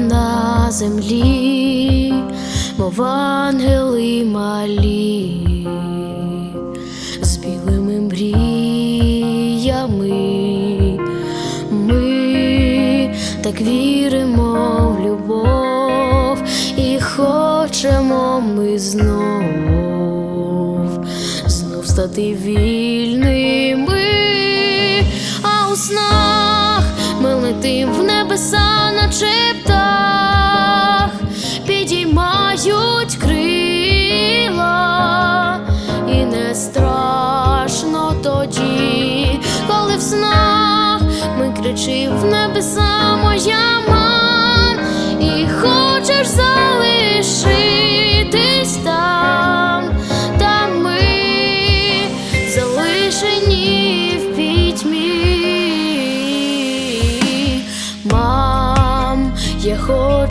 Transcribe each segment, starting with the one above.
на землі, мов ангели малі, з білими мріями. Ми так віримо в любов і хочемо ми знов, знов стати вільними, а у снах ми летим в небеса, наче птах, підіймають крила, і не страшно тоді, коли в снах ми кричив в небеса, моя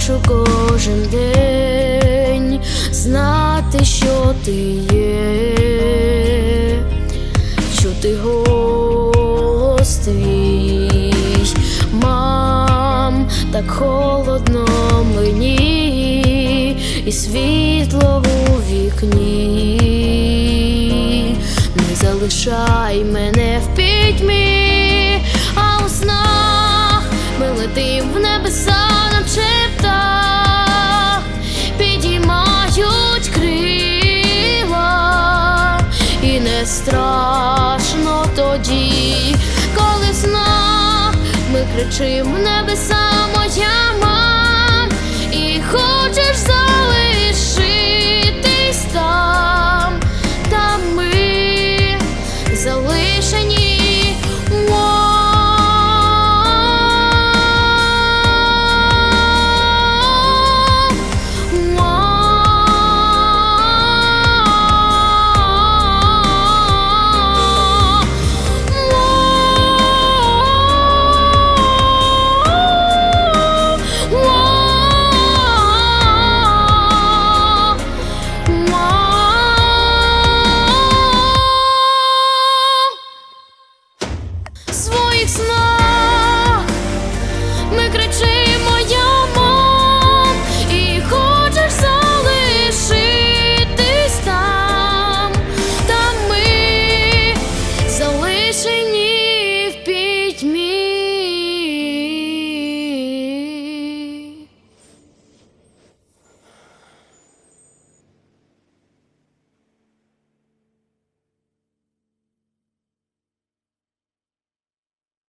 хочу кожен день знати, що ти є, чути голос твій, мам, так холодно мені, і світло у вікні, не залишай мене в пітьмі, а у снах ми летим в небеса, наче кричим небеса, моя мама.